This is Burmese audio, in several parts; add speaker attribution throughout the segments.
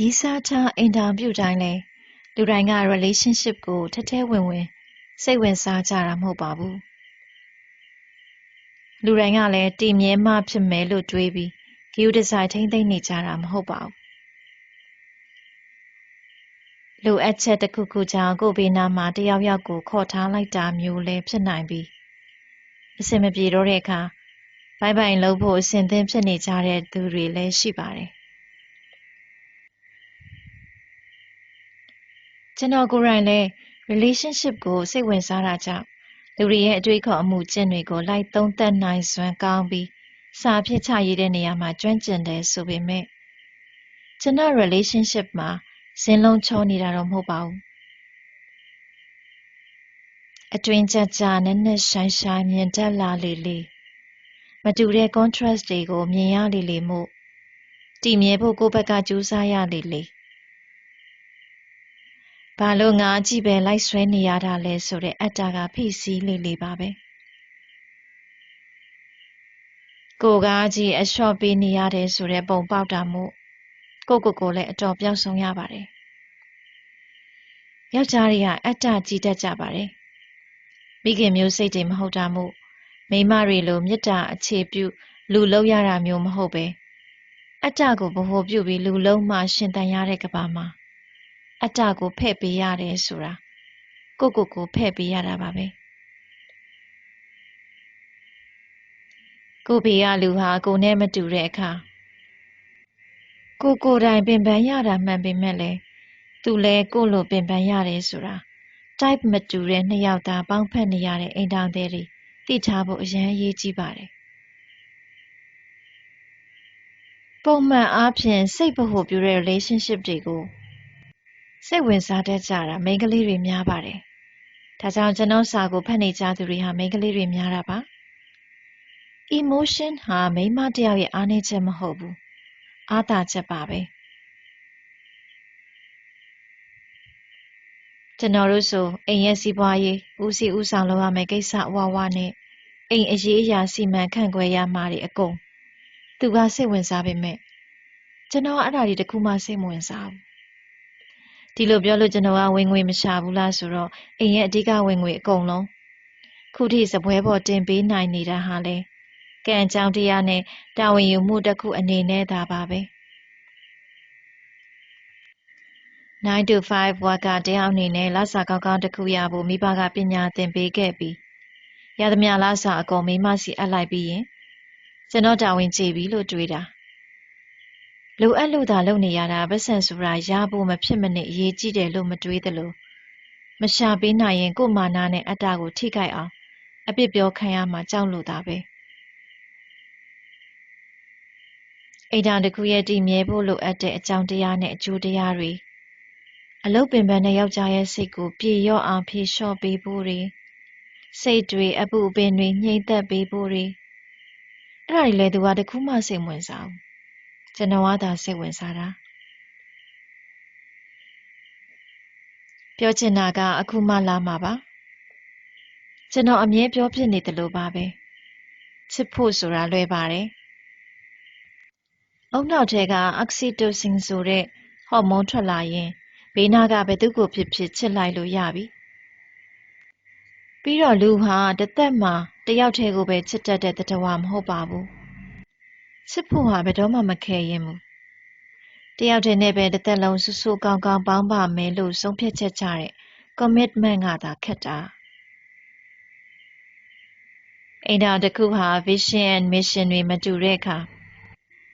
Speaker 1: ရီးစားထားအိမ်ထောင်ပြုတိုင်းလဲလူတိုင်းက relationship ကိုထက်ထဲဝင်ဝင်စိတ်ဝင်စားကြတာမဟုတ်ပါဘူးလူတိုင်းကလည်းတည်မြဲမှဖြစ်မယ်လို့တွေးပြီးဂရုတစိုက်ထိမ့်သိမ့်နေကြတာမဟုတ်ပါဘူးလိုအပ်ချက်တစ်ခုခုကြောင့်ကိုယ့်ဘေးနားမှာတယောက်ယောက်ကိုခေါ်ထားလိုက်တာမျိုးလည်းဖြစ်နိုင်ပြီးအဆင်မပြေတော့တဲ့အခါဘိုင်ဘိုင်လုပ်ဖို့အဆင်သင့်ဖြစ်နေကြတဲ့သူတွေလည်းရှိပါတယ် ကျွန်တော်ကိုယ်တိုင်လည်း relationship ကိုစိတ်ဝင်စားတာကြောင့်လူတွေရဲ့အတွေ့အခေါ်အမှုကျင့်တွေကိုလိုက်သုံးသပ်နိုင်စွမ်းကောင်းပြီးစာဖြစ်ချရေးတဲ့နေရာမှာကျွမ်းကျင်တယ်ဆိုပေမဲ့ကျွန်တော် relationship မှာဇင်းလုံးချောနေတာတော့မဟုတ်ပါဘူးအတွင်ကြကြနက်နက်ရှိုင်းရှိုင်းမြင်တတ်လာလေလေမတူတဲ့ contrast တွေကိုမြင်ရလေလေမို့တည်မြဲဖို့ကိုယ့်ဘက်ကကြိုးစားရလေလေ ဘာလို့ငါကြည့်ပဲလိုက်ဆွဲနေရတာလဲဆိုတဲ့အတ္တကဖိစီးလေလေပါပဲကိုကားကြီးအလျှော့ပေးနေရတယ်ဆိုတဲ့ပုံပေါက်တာမို့ကိုကိုကိုလည်းအတော်ပျောက်ဆုံးရပါတယ်ယောက်ျားတွေကအတ္တကြီးတတ်ကြပါတယ်မိခင်မျိုးစိတ်တွေမဟုတ်တာမို့မိန်းမတွေလိုမေတ္တာအခြေပြု လူလုံးရတာမျိုးမဟုတ်ပဲအတ္တကိုဗဟိုပြုပြီးလူလုံးမှရှင်သန်ရတဲ့ကဘာမှာ အတ္တကိုဖဲ့ပေးရတယ်ဆိုတာကိုကိုကိုဖဲ့ပေးရတာပါပဲကိုဘေးကလူဟာကိုနဲ့မတူတဲ့အခါကိုကိုယ်တိုင်ပင်ပန်းရတာမှန်ပေမဲ့လည်းသူလည်းကိုလိုပင်ပန်းရတယ်ဆိုတာ type မတူတဲ့နှစ်ယောက်သားပေါင်းဖက်နေရတဲ့အိမ်ထောင်သည်တွေသိထားဖို့အရန်အရေးကြီးပါတယ်ပုံမှန်အားဖြင့်စိတ်ဗဟိုပြုတဲ့ relationship တွေကို စိတ်ဝင်စားတတ်ကြတာမိန်းကလေးတွေများပါတယ်။ဒါကြောင့်ကျွန်တော်စာကိုဖတ်နေကြသူတွေဟာမိန်းကလေးတွေများတာပါ။ emotion ဟာမိန်းမတစ်ယောက်ရဲ့အားနည်းချက်မဟုတ်ဘူး။အားသာချက်ပါပဲ။ကျွန်တော်တို့ဆိုအိမ်ရဲ့စီးပွားရေးဦးစီးဦးဆောင်လုပ်ရမယ့်ကိစ္စအဝဝနဲ့အိမ်အရေးအရာစီမံခန့်ခွဲရမှာတွေအကုန်သူကစိတ်ဝင်စားပေမဲ့ကျွန်တော်အဲ့ဒါတွေတခုမှစိတ်မဝင်စားဘူး ဒီလိုပြောလို့ကျွန်တော်ကဝင်ငွေမရှာဘူးလားဆိုတော့အိမ်ရဲ့အဓိကဝင်ငွေအကုန်လုံးခုထိစပွဲပေါ်တင်ပေးနိုင်နေတာဟာလေကံအကြောင်းတရားနဲ့တာဝန်ယူမှုတစ်ခုအနေနဲ့သာပါပဲ9 to 5 worker တယောက်အနေနဲ့လစာကောင်းကောင်းတစ်ခုရဖို့မိဘကပညာသင်ပေးခဲ့ပြီးရသမျှလစာအကုန်မိမစီအပ်လိုက်ပြီးရင်ကျွန်တော်တာဝန်ကျေပြီလို့တွေးတာ လိုအပ်လို့သာလုပ်နေရတာပတ်စံဆိုတာရဖို့မဖြစ်မနစ်အရေးကြီးတယ်လို့မတွေးသလိုမရှာပေးနိုင်ရင်ကို့မာနာနဲ့အတ္တကိုထိခိုက်အောင်အပြစ်ပြောခံရမှာကြောက်လို့သာပဲအိဒါတခုရဲ့တည်မြဲဖို့လိုအပ်တဲ့အကြောင်းတရားနဲ့အကျိုးတရားတွေအလုတ်ပင်ပန်းတဲ့ယောက်ျားရဲ့စိတ်ကိုပြေရော့အောင်ဖြေလျှော့ပေးဖို့တွေစိတ်တွေအပူပင်တွေညှိမ့်သက်ပေးဖို့တွေအဲ့ဒါတွေလည်းသူကတခုမှစိတ်ဝင်စားဘူး ကျွန်တော်ကသာစိတ်ဝင်စားတာပြောချင်တာကအခုမှလာမှာပါကျွန်တော်အမြဲပြောပြနေတယ်လို့ပါပဲချစ်ဖို့ဆိုတာလွယ်ပါတယ်အုံနောက်ထဲကအောက်ဆီတိုဆင်ဆိုတဲ့ဟော်မုန်းထွက်လာရင်ဘေးနာကဘယ်သူကိုဖြစ်ဖြစ်ချစ်လိုက်လို့ရပြီပြီးတော့လူဟာတစ်သက်မှာတယောက်တည်းကိုပဲချစ်တတ်တဲ့တတဝါမဟုတ်ပါဘူး ချစ်ဖို့ဟာဘယ်တော့မှမခဲရင်ဘူးတယောက်တည်းနဲ့ပဲတစ်သက်လုံးဆူဆူကောင်းကောင်းပေါင်းပါမယ်လို့ဆုံးဖြတ်ချက်ချတဲ့ commitment ကသာခက်တာအိမ်တော်တစ်ခုဟာ vision and mission တွေမတူတဲ့အခါ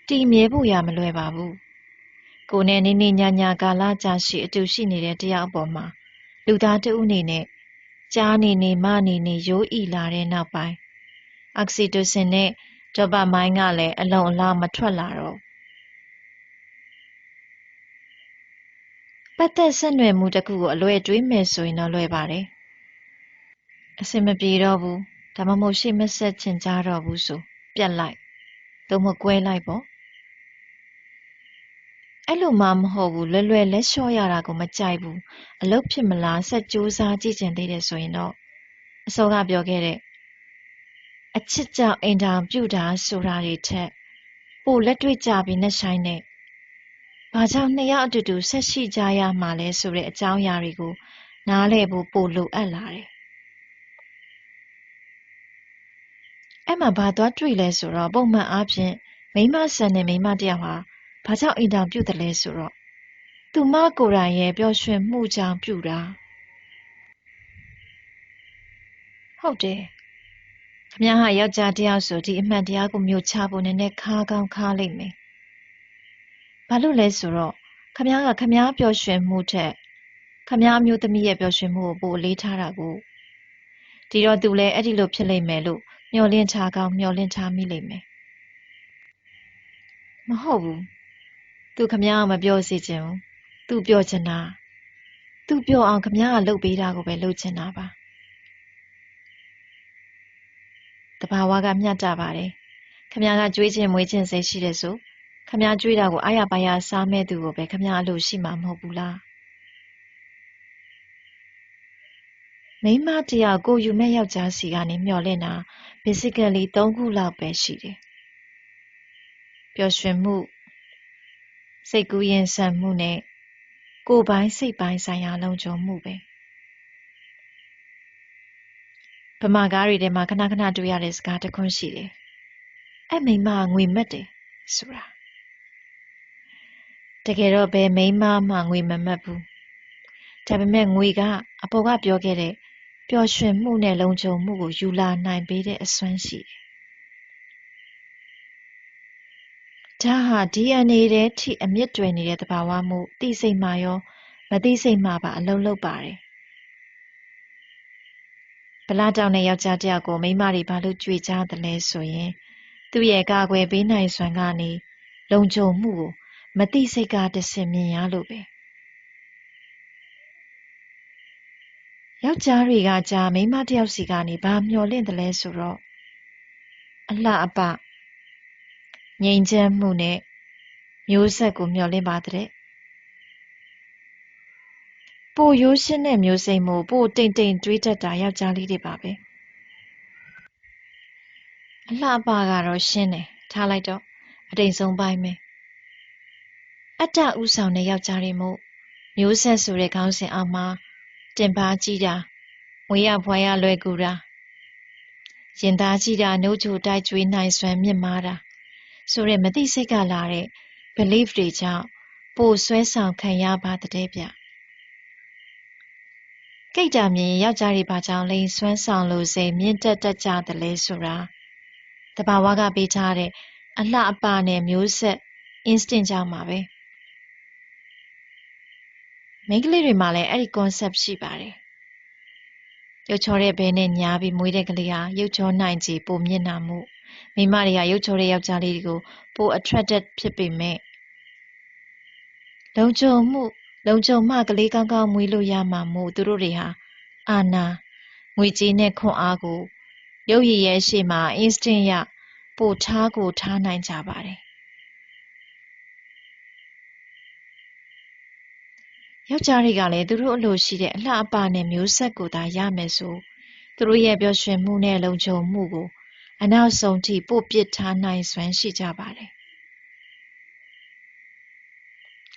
Speaker 1: တည်မြဲဖို့ရမလွယ်ပါဘူးကိုနဲ့နေနေညာညာကာလကြာရှိအတူရှိနေတဲ့တယောက်အပေါ်မှာလူသားတဦးအနေနဲ့ကြားနေနေမနေနေရိုးအီလာတဲ့နောက်ပိုင်းအောက်ဆီတိုစင်နဲ့ ဒိုပါမိုင်းကလည်းအလုံးအလားမထွက်လာတော့ပတ်သက်ဆက်နွယ်မှုတစ်ခုကိုအလွယ်တွေးမယ်ဆိုရင်တော့လွယ်ပါတယ်အစင်မပြေတော့ဘူးဒါမှမဟုတ်ရှေ့မဆက်ချင်ကြတော့ဘူးဆိုပြတ်လိုက်သို့မဟုတ်ကွဲလိုက်ပေါ့အဲ့လိုမှမဟုတ်ဘူးလွယ်လွယ်လက်လျှော့ရတာကိုမကြိုက်ဘူးအလုပ်ဖြစ်မလားဆက်ကြိုးစားကြည့်ချင်သေးတယ်ဆိုရင်တော့အစောကပြောခဲ့တဲ့ အချစ်ကြောင့်အိမ်ထောင်ပြုတာဆိုတာတွေထက်ပိုလက်တွေ့ကြပြီးနှဆိုင်တဲ့ပဘာကြောင့်နှစ်ယောက်အတူတူဆက်ရှိကြရမှာလဲဆိုတဲ့အကြောင်းအရာတွေကိုနားလည်ဖို့ပိုလိုအပ်လာတယ်အဲ့မှာဘာသွားတွေ့လဲဆိုတော့ပုံမှန်အားဖြင့်မိမဆန်တဲ့မိမတယောက်ဟာဘာကြောင့်အိမ်တောင်ပြုတ်တယ်လဲဆိုတော့သူမကိုယ်တိုင်ရဲ့ပျော်ရွှင်မှုကြောင့်ပြုတာဟုတ်တယ် ခမဟာယောက်ျားတယောက်ဆိုဒီအမှန်တရားကိုမျိုးချဖို့နည်းနည်းခါကောင်းခါလိမ့်မယ်ဘာလို့လဲဆိုတော့ခမကခမပျော်ရွှင်မှုထက်ခမအမျိုးသမီးရဲ့ပျော်ရွှင်မှုကိုပိုအလေးထားတာကိုဒီတော့သူလည်းအဲ့ဒီလိုဖြစ်လိမ့်မယ်လို့မျှော်လင့်ထားကောင်းမျှော်လင့်ထားမိလိမ့်မယ်မဟုတ်ဘူးသူခမကမပြောစေချင်ဘူးသူပြောချင်တာသူပြောအောင်ခမကလှုပ်ပေးတာကိုပဲလှုပ်ချင်တာပါ တဘာဝကမျှတပါတယ်ခမကကြွေးခြင်းမွေးခြင်းစိတ်ရှိတဲ့ဆိုခမကြွေးတာကိုအားရပါရစားမဲ့သူကိုပဲခမအလိုရှိမှာမဟုတ်ဘူးလားမိမတယောက်ကိုယူမဲ့ယောက်ျားစီကနေမျောလင့်တာ basically ၃ခုလောက်ပဲရှိတယ်ပျော်ရွှင်မှုစိတ်ကူးရင်ဆန်မှုနဲ့ကိုယ်ပိုင်းစိတ်ပိုင်းဆိုင်ရာလုံခြုံမှုပဲ ဗမာကားတွေထဲမှာခဏခဏတွေ့ရတဲ့စကားတစ်ခွန်းရှိတယ်အဲ့မိမငွေမက်တယ်ဆိုတာတကယ်တော့ဘယ်မိန်းမမှငွေမမတ်ဘူးဒါပေမဲ့ငွေကအပေါ်ကပြောခဲ့တဲ့ပျော်ရွှင်မှုနဲ့လုံခြုံမှုကိုယူလာနိုင်ပေးတဲ့အစွမ်းရှိတယ်ဒါဟာ DNA ထဲထိအမြင့်တွယ်နေတဲ့သဘာဝမှုသိစိတ်မှရောမသိစိတ်မှပါအလုံးလုံးပါတယ် ဗလာတောင်တဲ့ယောက်ျားတယောက်ကိုမိန်းမတွေဘာလို့ကြွေကြသလဲဆိုရင် သူ့ရဲ့ကာကွယ်ပေးနိုင်စွမ်းကနေလုံခြုံမှုကိုမသိစိတ်ကတဆင်မြင်ရလို့ပဲယောက်ျားတွေကကြာမိန်းမတယောက်စီကနေဘာမျောလင့်တယ်လဲဆိုတော့အလှအပငြိမ်ချမ်းမှုနဲ့မျိုးဆက်ကိုမျောလင့်ပါတဲ့ ပိုရိုးရှင်းတဲ့မျိုးစိမ်မှုပိုတိမ်တိမ်တွေးတတ်တာယောက်ျားလေးတွေပါပဲအလှအပကတော့ရှင်းတယ်ထားလိုက်တော့အတိမ်ဆုံးပိုင်းပဲအတ္တဥဆောင်တဲ့ယောက်ျားတွေမို့မျိုးဆက်ဆိုတဲ့ခေါင်းစဉ်အောက်မှာတင်ပါကြီးတာဝေရဖွာရလွယ်ကူတာရင်သားကြီးတာနှုတ်ချိုတိုက်ကျွေးနိုင်စွမ်းမြင့်မားတာဆိုတဲ့မသိစိတ်ကလာတဲ့ belief တွေကြောင့်ပိုဆွဲဆောင်ခံရပါတဲ့ဗျ ကိတ်တာမြင်ယောက်ျားတွေဘာကြောင့်လိန်ဆွမ်းဆောင်လို့စိမြင့်တက်တတ်ကြတယ်လဲဆိုတာတဘာဝကပေးထားတဲ့အလှအပနဲ့မျိုးဆက် instinct ကြောင့်ပါပဲမိန်းကလေးတွေမှာလည်းအဲ့ဒီ concept ရှိပါတယ်ရုပ်ချောတဲ့ဘဲနဲ့ညားပြီးမွေးတဲ့ကလေးဟာရုပ်ချောနိုင်ခြေပိုမြင့်နာမှုမိမတွေကရုပ်ချောတဲ့ယောက်ျားလေးတွေကိုပို attracted ဖြစ်ပေမဲ့လုံခြုံမှု လုံခြုံမှကလေးကောင်းကောင်းမွေးလို့ရမှာမို့သူတို့တွေဟာအာနာငွေကြေးနဲ့ခွန်အားကိုရုပ်ရည်ရဲ့ရှေ့မှာ instinct ရပို့ထားကိုထားနိုင်ကြပါတယ်ယောက်ျားတွေကလည်းသူတို့အလိုရှိတဲ့အလှအပနဲ့မျိုးဆက်ကိုသာရမယ်ဆိုသူတို့ရဲ့ပျော်ရွှင်မှုနဲ့လုံခြုံမှုကိုအနောက်ဆုံးထိပို့ပစ်ထားနိုင်စွမ်းရှိကြပါတယ်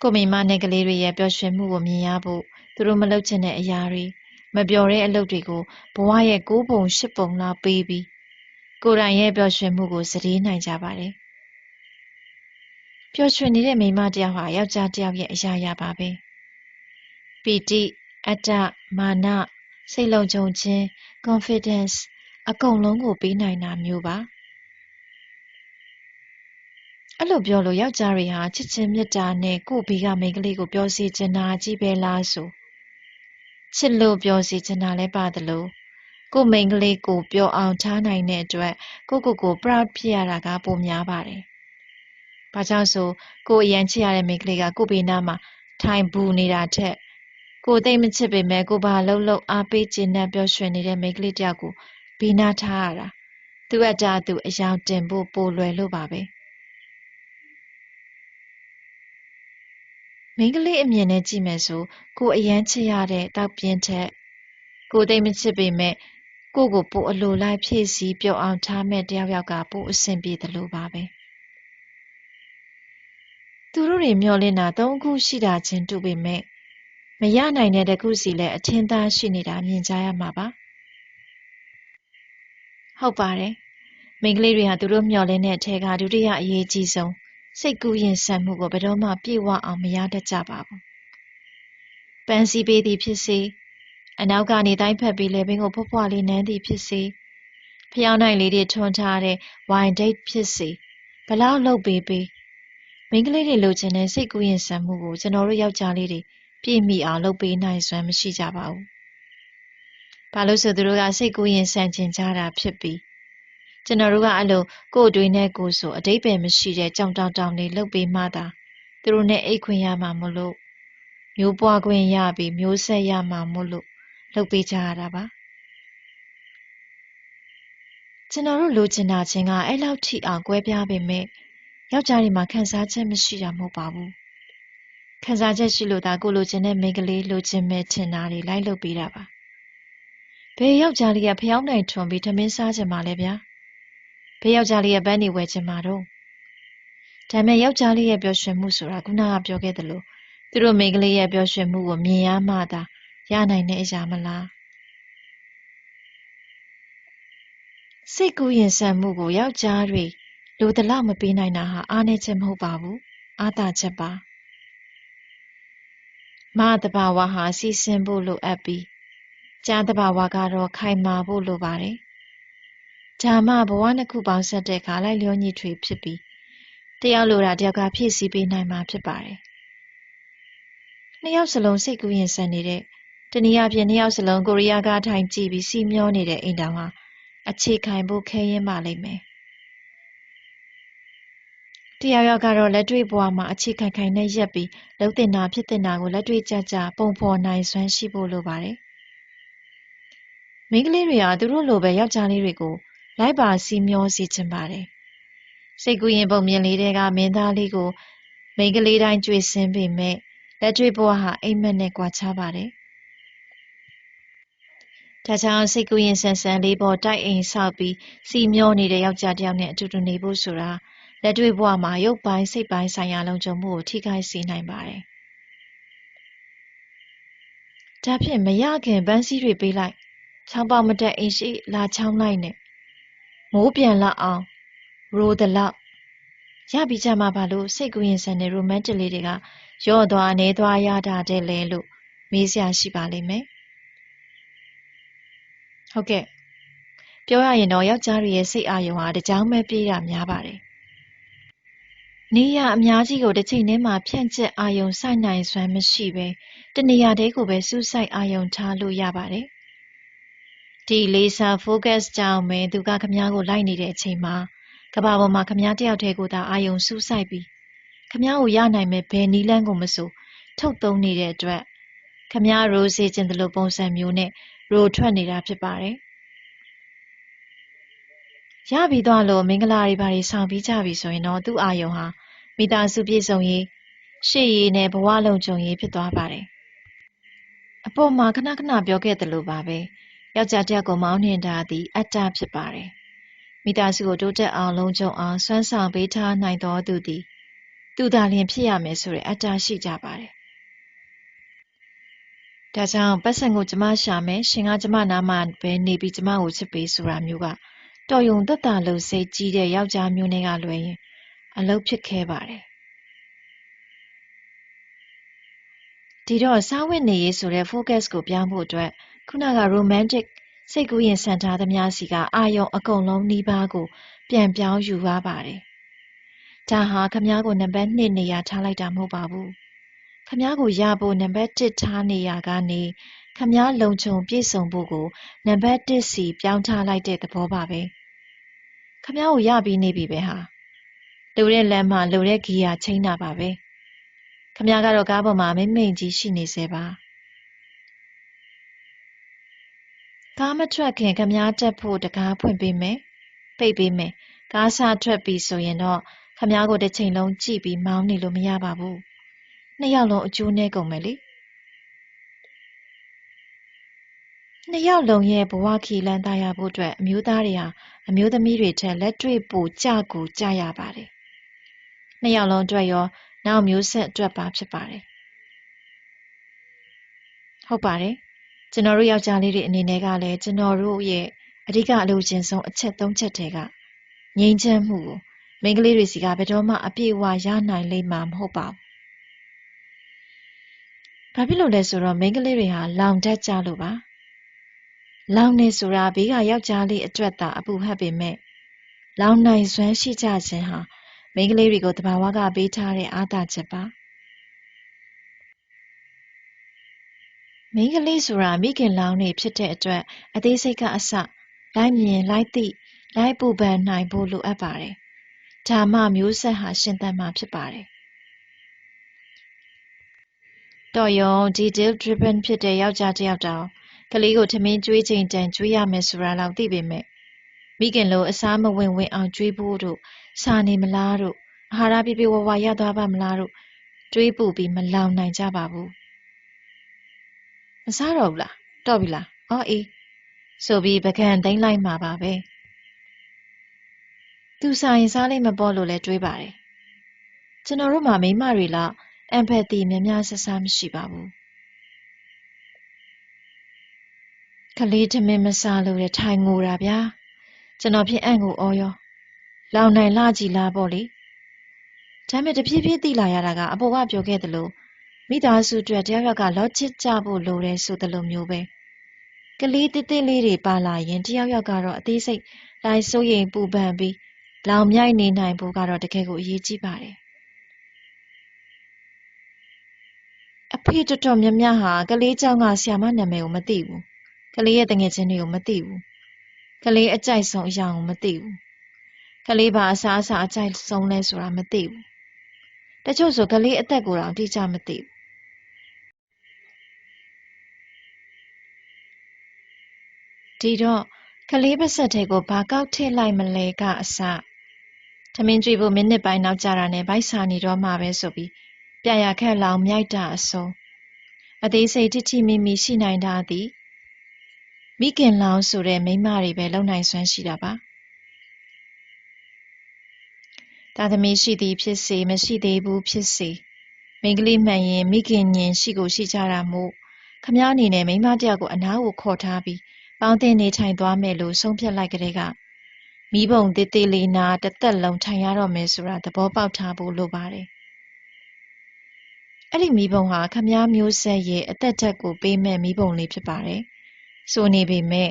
Speaker 1: ကိုမိမနဲ့ကလေးတွေရဲ့ပျော်ရွှင်မှုကိုမြင်ရဖို့သူတို့မလုပ်ချင်တဲ့အရာတွေမပျော်တဲ့အလုပ်တွေကိုဘဝရဲ့၉ပုံ၈ပုံလောက်ပေးပြီးကိုယ်တိုင်ရဲ့ပျော်ရွှင်မှုကိုစတေးနိုင်ကြပါတယ်ပျော်ရွှင်နေတဲ့မိမတယောက်ဟာယောက်ျားတယောက်ရဲ့အရာရာပါပဲပီတိအတ္တမာနစိတ်လုံခြုံခြင်း confidence အကုန်လုံးကိုပေးနိုင်တာမျိုးပါ အဲ့လိုပြောလို့ယောက်ျားတွေဟာချစ်ချင်းမေတ္တာနဲ့ကိုယ့်ဘေးကမိန်းကလေးကိုပြောစီချင်တာကြီးပဲလားဆိုချစ်လို့ပြောစီချင်တာလည်းပါတယ်လို့ကိုမိန်းကလေးကိုပြောအောင်ထားနိုင်တဲ့အတွက်ကိုကိုကို proud ဖြစ်ရတာကပိုများပါတယ်။ဘာကြောင့်ဆိုကိုအရန်ချစ်ရတဲ့မိန်းကလေးကကိုဘေးနားမှာထိုင်ဘူးနေတာထက်ကိုသိမ့်မချစ်ပေမဲ့ကိုဘာလှုပ်လှုပ်အားပေးခြင်းနဲ့ပျော်ရွှင်နေတဲ့မိန်းကလေးတယောက်ကိုဘေးနားထားရတာသူ့အတားသူအယောင်တင်ဖို့ပိုလွယ်လို့ပါပဲ မိန်းကလေးအမြင်နဲ့ကြည့်မယ်ဆိုကိုအရန်ချစ်ရတဲ့တောက်ပြင်းထက်ကိုသိမ့်မချစ်ပေမဲ့ကိုကိုပိုအလိုလိုက်ဖြည့်စည်းပြောအောင်ထားမဲ့တယောက်ယောက်ကပိုအဆင်ပြေတယ်လို့ပါပဲသူသူတို့တွေမျောလင့်တာသုံးခုရှိတာချင်းတူပေမဲ့မရနိုင်တဲ့တစ်ခုစီလည်းအထင်သာရှိနေတာမြင်ကြရမှာပါဟုတ်ပါတယ်မိန်းကလေးတွေဟာသူတို့မျောလင့်တဲ့အထက်ကဒုတိယအရေးကြီးဆုံး စိတ်ကူးရင်ဆန်မှုကိုဘယ်တော့မှပြေဝအောင်မရတတ်ကြပါဘူးပန်းစည်းပေးသည်ဖြစ်စေအနောက်ကနေတိုင်းဖက်ပြီးလေပင်ကိုဖွဖွလေးနမ်းသည်ဖြစ်စေဖျောင်းနိုင်လေးတွေထွန်းထားတဲ့ဝိုင်ဒိတ်ဖြစ်စေဘလောက်လှုပ်ပေးပေးမိန်းကလေးတွေလိုချင်တဲ့စိတ်ကူးရင်ဆန်မှုကိုကျွန်တော်တို့ယောက်ျားလေးတွေပြည့်မီအောင်လုပ်ပေးနိုင်စွမ်းမရှိကြပါဘူး။ဘာလို့ဆိုသူတို့ကစိတ်ကူးရင်ဆန်ကျင်ကြတာဖြစ်ပြီး ကျွန်တော်တို့ကအဲ့လိုကိုယ်တွေနဲ့ကိုယ်ဆိုအတိတ်ပဲမရှိတဲ့ကြောင်တောင်တောင်လေးလှုပ်ပေးမှသာသူတို့နဲ့အိတ်ခွင့်ရမှာမလို့မျိုးပွားခွင့်ရပြီးမျိုးဆက်ရမှာမို့လို့လှုပ်ပေးကြရတာပါကျွန်တော်တို့လိုချင်တာချင်းကအဲ့လောက်ထိအောင်ကွဲပြားပေမဲ့ယောက်ျားတွေမှာခံစားချက်မရှိတာမဟုတ်ပါဘူးခံစားချက်ရှိလို့ဒါကိုလိုချင်တဲ့မိန်းကလေးလိုချင်မဲ့ထင်တာတွေလိုက်လုပ်ပေးတာပါဘယ်ယောက်ျားလေးကဖျောင်းနိုင်ထွန်ပြီးထမင်းစားချင်ပါလဲဗျာ ဘယ်ယောက်ျားလေးရဲ့ပန်းနေဝယ်ချင်ပါတော့ဒါမဲ့ယောက်ျားလေးရဲ့ပျော်ရွှင်မှုဆိုတာခုနကပြောခဲ့သလိုသူတို့မိန်းကလေးရဲ့ပျော်ရွှင်မှုကိုမြင်ရမှသာရနိုင်တဲ့အရာမလားစိတ်ကူးရင်ဆန်မှုကိုယောက်ျားတွေလိုတလောက်မပေးနိုင်တာဟာအားနည်းချက်မဟုတ်ပါဘူးအားသာချက်ပါမတဘာဝဟာစီစဉ်ဖို့လိုအပ်ပြီးကြားတဘာဝကတော့ခိုင်မာဖို့လိုပါတယ်။ ဂျာမဘဝနှစ်ခုပေါင်းဆက်တဲ့အခါလိုက်လျောညီထွေဖြစ်ပြီးတယောက်လိုတာတယောက်ကဖြည့်ဆည်းပေးနိုင်မှာဖြစ်ပါတယ်။နှစ်ယောက်စလုံးစိတ်ကူးရင်ဆန်နေတဲ့တနည်းအားဖြင့်နှစ်ယောက်စလုံးကိုရီးယားကထိုင်ကြည့်ပြီးစီမျောနေတဲ့အိမ်တောင်ဟာအခြေခံဖို့ခဲရင်ပါလိမ့်မယ်။တယောက်ယောက်ကတော့လက်တွေ့ဘဝမှာအခြေခံခိုင်နဲ့ရက်ပြီးလှုပ်တင်တာဖြစ်တင်တာကိုလက်တွေ့ကြကြပုံဖော်နိုင်စွမ်းရှိဖို့လိုပါတယ်။မိန်းကလေးတွေဟာသူတို့လိုပဲယောက်ျားလေးတွေကို လိုက်ပါစီမျောစီချင်ပါတယ်။စိတ်ကူးရင်ပုံမြင်လေးတွေကမင်းသားလေးကိုမိန်းကလေးတိုင်းကြွေစင်းပေမဲ့လက်တွေ့ဘဝဟာအိမ်မက်နဲ့ကွာခြားပါတယ်။ဒါကြောင့်စိတ်ကူးရင်ဆန်ဆန်လေးပေါ်တိုက်အိမ်ဆောက်ပြီးစီမျောနေတဲ့ယောက်ျားတစ်ယောက်နဲ့အတူတူနေဖို့ဆိုတာလက်တွေ့ဘဝမှာရုပ်ပိုင်းစိတ်ပိုင်းဆိုင်ရာလုံခြုံမှုကိုထိခိုက်စေနိုင်ပါတယ်။ဒါဖြင့်မရခင်ပန်းစည်းတွေပေးလိုက်ချောင်းပေါက်မတက်အိမ်ရှိလာချောင်းလိုက်နဲ့ မိုးပြန်လောက်အောင်ရိုးတလောက်ရပြီးကြမှာပါလို့စိတ်ကူးရင်ဆန်တဲ့ romantic လေးတွေကရော့သွားနေသွားရတာတဲ့လေလို့မေးစရာရှိပါလိမ့်မယ်။ဟုတ်ကဲ့ပြောရရင်တော့ယောက်ျားတွေရဲ့စိတ်အာရုံဟာတကြောင်ပဲပြေးတာများပါတယ်နေရအများကြီးကိုတစ်ချိန်တည်းမှာဖြန့်ကျက်အာယုံစိုက်နိုင်စွမ်းမရှိပဲတနေရာတည်းကိုပဲစူးစိုက်အာယုံထားလို့ရပါတယ်။ ဒီလေဆာ focus ကြောင့်ပဲသူကခမားကိုလိုက်နေတဲ့အချိန်မှာကဘာပေါ်မှာခမားတယောက်တည်းကိုသာအာယုံစူးစိုက်ပြီးခမားကိုရနိုင်မဲ့ဘယ်နီးလန်းကိုမဆိုထုတ်သုံးနေတဲ့အတွက်ခမားရိုးစေခြင်းတလို့ပုံစံမျိုးနဲ့ရိုထွက်နေတာဖြစ်ပါတယ်။ရပြီးသွားလို့မင်္ဂလာတွေဘာတွေဆောင်ပြီးကြပြီဆိုရင်တော့သူ့အာယုံဟာမိသားစုပြည့်စုံရေးရှေ့ရေးနဲ့ဘဝလုံခြုံရေးဖြစ်သွားပါတယ်။အပေါ်မှာခဏခဏပြောခဲ့သလိုပါပဲ ယောက်ျားတစ်ယောက်ကိုမောင်းနှင်တာသည် အတ္တဖြစ်ပါတယ်။မိသားစုကိုတိုးတက်အောင်လုံခြုံအောင်စွမ်းဆောင်ပေးထားနိုင်တော်သူသည်သူသာလျှင်ဖြစ်ရမယ်ဆိုတဲ့အတ္တရှိကြပါတယ်။ဒါကြောင့်ပတ်စံကိုကျမရှာမယ်ရှင်ကကျမနားမှာပဲနေပြီးကျမကိုချစ်ပေးဆိုတာမျိုးကတော်ယုံသက်သာလို့စိတ်ကြီးတဲ့ယောက်ျားမျိုးတွေကလွယ်ရင်အလုပ်ဖြစ်ခဲ့ပါတယ်ဒီတော့စားဝတ်နေရေးဆိုတဲ့ focus ကိုပြောင်းဖို့အတွက် ခုနက romantic စိတ်ကူးရင်ဆန်ထားသမျှစီက အာယုံအကုန်လုံးနှီးပါးကို ပြန်ပြောင်းယူရပါတယ်ဒါဟာခမားကိုနံပါတ်2နေရာထားလိုက်တာမဟုတ်ပါဘူးခမားကိုရဖို့နံပါတ်1ထားနေရာကနေခမားလုံခြုံပြည့်စုံဖို့ကိုနံပါတ်1စီပြောင်းထားလိုက်တဲ့သဘောပါပဲခမ ्या ကိုရပြီးနေပြီပဲဟာလိုတဲ့လမ်းမှာလိုတဲ့ဂီယာချိန်တာပါပဲခမ ्या ကတော့ကားပေါ်မှာမိမ့်မိန်ကြီးရှိနေစေပါ ကားမထွက်ခင်ခမ ्या တက်ဖို့တကားဖွင့်ပေးမယ်ပိတ်ပေးမယ်ကားစားထွက်ပြီဆိုရင်တော့ခမ ्या ကိုတစ်ချိန်လုံးကြည့်ပြီးမောင်းနေလို့မရပါဘူးနှစ်ယောက်လုံးအကျိုးနဲ့ကုန်မယ်လေနှစ်ယောက်လုံးရဲ့ဘဝခီလန်းသားရဖို့အတွက်အမျိုးသားတွေဟာအမျိုးသမီးတွေထက်လက်တွေ့ပိုကြကိုကြရပါတယ်။နှစ်ယောက်လုံးအတွက်ရောနောက်မျိုးဆက်အတွက်ပါဖြစ်ပါတယ်ဟုတ်ပါတယ် ကျွန်တော်တို့ယောက်ျားလေးတွေအနေနဲ့ကလည်းကျွန်တော်တို့ရဲ့အဓိကအလုပ်ချင်းဆုံးအချက်၃ချက်တည်းကငြိမ်းချမ်းမှုကိုမိန်းကလေးတွေစီကဘယ်တော့မှအပြည့်အဝရနိုင်လိမ့်မှာမဟုတ်ပါဘူးဘာဖြစ်လို့လဲဆိုတော့မိန်းကလေးတွေဟာလောင်တတ်ကြလို့ပါလောင်နေဆိုတာဘေးကယောက်ျားလေးအတွက်သာအပူဟတ်ပေမဲ့လောင်နိုင်စွမ်းရှိကြခြင်းဟာမိန်းကလေးတွေကိုတဘာဝကပေးထားတဲ့အားသာချက်ပါ မိန်းကလေးဆိုတာမိခင်လောင်နေဖြစ်တဲ့အတွက်အသေးစိတ်ကအစလိုက်မြင်လိုက်သိလိုက်ပူပန်နိုင်ဖို့လိုအပ်ပါတယ်ဓမ္မမျိုးဆက်ဟာရှင်သန်မှာဖြစ်ပါတယ်တော်ရုံဒီ deal driven ဖြစ်တဲ့ယောက်ျားတစ်ယောက်တောင်ကလေးကိုထမင်းကျွေးချိန်တန်ကျွေးရမယ်ဆိုတာလောက်သိပေမဲ့မိခင်လိုအစားမဝင်ဝင်အောင်ကျွေးဖို့တို့စာနေမလားတို့အာဟာရပြည့်ပြည့်ဝဝရသွားပါမလားတို့တွေးပူပြီးမလောင်နိုင်ကြပါဘူး မစားတော့ဘူးလားတော့ပြီလားအော်အေးဆိုပြီးပကံသိမ့်လိုက်မှာပါပဲသူစားရင်စားလိမ့်မပေါ်လို့လဲတွေးပါတယ်ကျွန်တော်တို့မှာမိမတွေလောက်အမ်ဖက်တီများများဆဆမရှိပါဘူးကလေးထမင်းမစားလို့တဲ့ထိုင်ငိုတာဗျာကျွန်တော်ဖြင့်အံ့ကိုအော်ရောလောင်နိုင်လာကြည်လားပေါ့လေဒါမဲ့တဖြည်းဖြည်းသိလာရတာကအပေါ်ကပြောခဲ့သလို မိသားစုအတွက်တယောက်ယောက်ကလောချစ်ကြဖို့လိုတယ်ဆိုသလိုမျိုးပဲကလေးတစ်တစ်လေးတွေပါလာရင်တယောက်ယောက်ကတော့အသေးစိတ်လိုက်စိုးရိမ်ပူပန်ပြီးလောင်မြိုက်နေနိုင်ဖို့ကတော့တကယ်ကိုအရေးကြီးပါတယ်အဖေတော်တော်များများဟာကလေးเจ้าကဆ iam မနာမည်ကိုမသိဘူးကလေးရဲ့တငယ်ချင်းတွေကိုမသိဘူးကလေးအကြိုက်ဆုံးအရာကိုမသိဘူးကလေးဘာအစားအစာအကြိုက်ဆုံးလဲဆိုတာမသိဘူးတချို့ဆိုကလေးအသက်ကိုတောင်တိကျမသိဘူး ဒီတော့ကလေးပါးစပ်ထဲကိုဘာကောက်ထည့်လိုက်မလဲကအစထမင်းကြွေဖို့မိနစ်ပိုင်းနောက်ကျတာနဲ့ဗိုက်စာနေတော့မှပဲဆိုပြီးပြရခက်လောင်မြိုက်တာအဆုံးအသေးစိတ်တိတိမိမိရှိနိုင်တာသည်မိခင်လောင်ဆိုတဲ့မိန်းမတွေပဲလုံနိုင်စွမ်းရှိတာပါသားသမီးရှိသည်ဖြစ်စေမရှိသေးဘူးဖြစ်စေမိန်းကလေးမှန်ရင်မိခင်ညင်ရှိကိုရှိကြတာမို့ခမားအနေနဲ့မိန်းမတယောက်ကိုအနားကိုခေါ်ထားပြီး ပေါင်းတင်နေထိုင်သွားမယ်လို့ဆုံးဖြတ်လိုက်ကြတဲ့ကမိဘုံတေးသေးလေးနာတစ်သက်လုံးထိုင်ရတော့မယ်ဆိုတာသဘောပေါက်ထားဖို့လိုပါတယ်အဲ့ဒီမိဘုံဟာခမားမျိုးဆက်ရဲ့အသက်တက်ကိုပေးမဲ့မိဘုံလေးဖြစ်ပါတယ်ဆိုနေပေမဲ့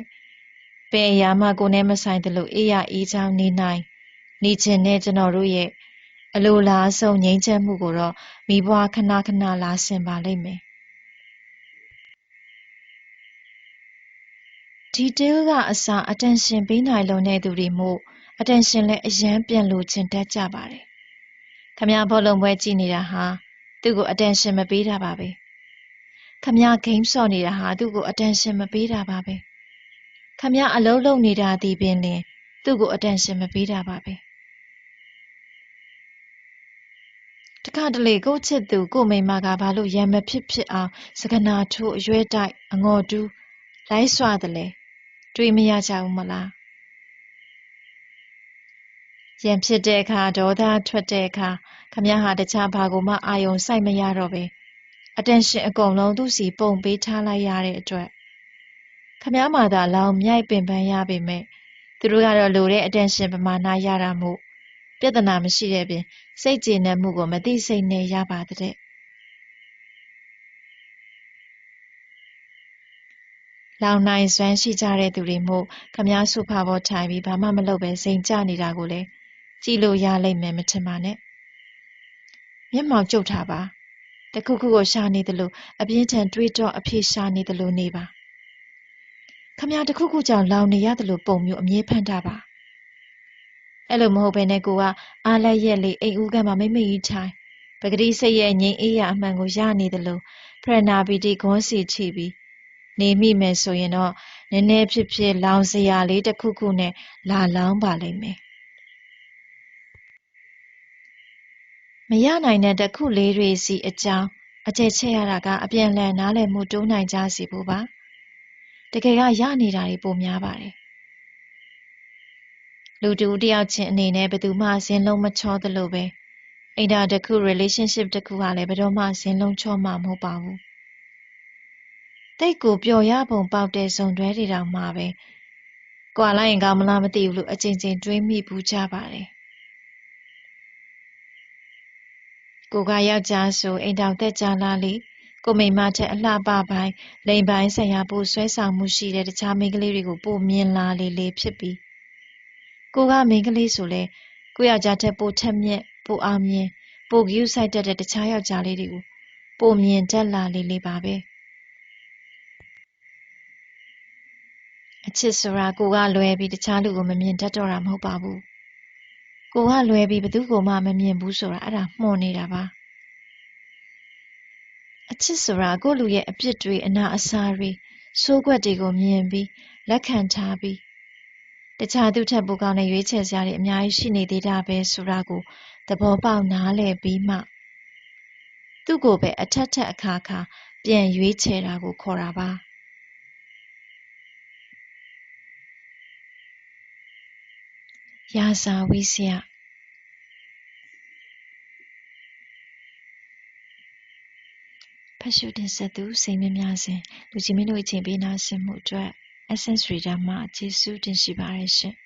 Speaker 1: ဘယ်အရာမှကိုယ်နဲ့မဆိုင်တယ်လို့အေးရအေးချောင်းနေနိုင်နေခြင်းနဲ့ကျွန်တော်တို့ရဲ့အလိုလားဆုံးငြိမ်းချမ်းမှုကိုတော့မိဘခဏခဏလာဆင်ပါလိမ့်မယ် ဒီတေးကအစာ attention ပေးနိုင်လုံတဲ့သူတွေမို့ attention လည်းအရန်ပြန်လို့ချင်တတ်ကြပါတယ်ခမရဘောလုံးပွဲကြည့်နေတာဟာသူ့ကို attention မပေးတာပါပဲခမရ game ဆော့နေတာဟာသူ့ကို attention မပေးတာပါပဲခမရအလုံးလုံးနေတာဒီပင်လင်သူ့ကို attention မပေးတာပါပဲတခါတလေကိုချစ်သူကိုမိမကဘာလို့ရံမဖြစ်ဖြစ်အောင်စကနာထိုးအရွဲတိုက်အငေါ်တူးလိုက်စွာတယ်လဲ တွေးမရကြဘူးမလားရံဖြစ်တဲ့အခါဒေါသထွက်တဲ့အခါခမရဟာတခြားဘာကိုမှအာယုံစိုက်မရတော့ပဲ attention အကုန်လုံးသူ့စီပုံပေးထားလိုက်ရတဲ့အတွက်ခမရမှာသာလောင်မြိုက်ပင်ပန်းရပေမဲ့သူတို့ကတော့လိုတဲ့ attention ပမာဏရတာမို့ပြဿနာမရှိတဲ့ပြင်စိတ်ကျေနပ်မှုကိုမသိစိတ်နဲ့ရပါတဲ့ လောင်နိုင်စွမ်းရှိကြတဲ့သူတွေမို့ခမားဆုဖာပေါ်ထိုင်ပြီးဘာမှမလုပ်ပဲစိန်ကြနေတာကိုလည်းကြည့်လို့ရလိမ့်မယ်မထင်ပါနဲ့မျက်မှောင်ကျုပ်ထားပါတခုခုကိုရှာနေသလိုအပြင်းထန်တွေးတော့အဖြစ်ရှာနေသလိုနေပါခမရတခုခုကြောင့်လောင်နေရသလိုပုံမျိုးအမြဲဖန်တာပါအဲ့လိုမဟုတ်ဘဲနဲ့ကိုကအားလက်ရက်လေးအိမ်ဦးကမှမိမိကြီးထိုင်ပဂတိစိတ်ရဲ့ငြိမ်အေးရအမှန်ကိုရနေသလိုဖရနာပီတိဂွန်းစီချီပြီး နေမိမယ်ဆိုရင်တော့နည်းနည်းဖြစ်ဖြစ်လောင်စရာလေးတစ်ခုခုနဲ့လာလောင်းပါလိမ့်မယ်မရနိုင်တဲ့တခုလေးတွေစီအကြောင်းအကျယ်ချက်ရတာကအပြန်လည်နားလည်မှုတိုးနိုင်ကြစီဖို့ပါတကယ်ကရနေတာတွေပိုများပါတယ်လူတူတယောက်ချင်းအနေနဲ့ဘယ်သူမှဇင်းလုံးမချောသလိုပဲအိမ်တာတစ်ခု relationship တစ်ခုဟာလည်းဘယ်တော့မှဇင်လုံးချောမှာမဟုတ်ပါဘူး တိတ်ကိုပျော်ရပုံပေါက်တဲ့ဇုံတွဲတွေတောင်မှပဲကွာလိုက်ရင်ကောင်းမလားမသိဘူးလို့အချိန်ချင်းတွေးမိဘူးကြပါတယ်ကိုကယောက်ျားဆိုအိမ်တောင်သက်ကြလားလေကိုမိမထက်အလှပပိုင်းလိန်ပိုင်းဆိုင်ရာပိုဆွဲဆောင်မှုရှိတဲ့တခြားမိန်းကလေးတွေကိုပိုမြင်လာလေလေဖြစ်ပြီးကိုကမိန်းကလေးဆိုလဲကိုယောက်ျားထက်ပိုထက်မြက်ပိုအောင်မြင်ပိုဂရုစိုက်တတ်တဲ့တခြားယောက်ျားလေးတွေကိုပိုမြင်တတ်လာလေလေပါပဲ အချစ်ဆိုတာကိုကလွယ်ပြီးတခြားလူကိုမမြင်တတ်တော့တာမဟုတ်ပါဘူးကိုကလွယ်ပြီးဘသူကိုမှမမြင်ဘူးဆိုတာအဲ့ဒါမှုန်နေတာပါအချစ်ဆိုတာကိုယ့်လူရဲ့အပြစ်တွေအနာအဆာတွေဆိုးကွက်တွေကိုမြင်ပြီးလက်ခံထားပြီးတခြားသူထက်ပိုကောင်းတဲ့ရွေးချယ်စရာတွေအများကြီးရှိနေသေးတာပဲဆိုတာကိုသဘောပေါက်နားလည်ပြီးမှသူ့ကိုပဲအထက်ထက်အခါခါပြန်ရွေးချယ်တာကိုခေါ်တာပါ ရာဇာဝိဆယဖတ်ရှုတင်ဆက်သူစိန်မြများစဉ်လူကြီးမင်းတို့အချိန်ပေးနာဆင်မှုအတွက် Essence Reader မှကျေးဇူးတင်ရှိပါတယ်ရှင်။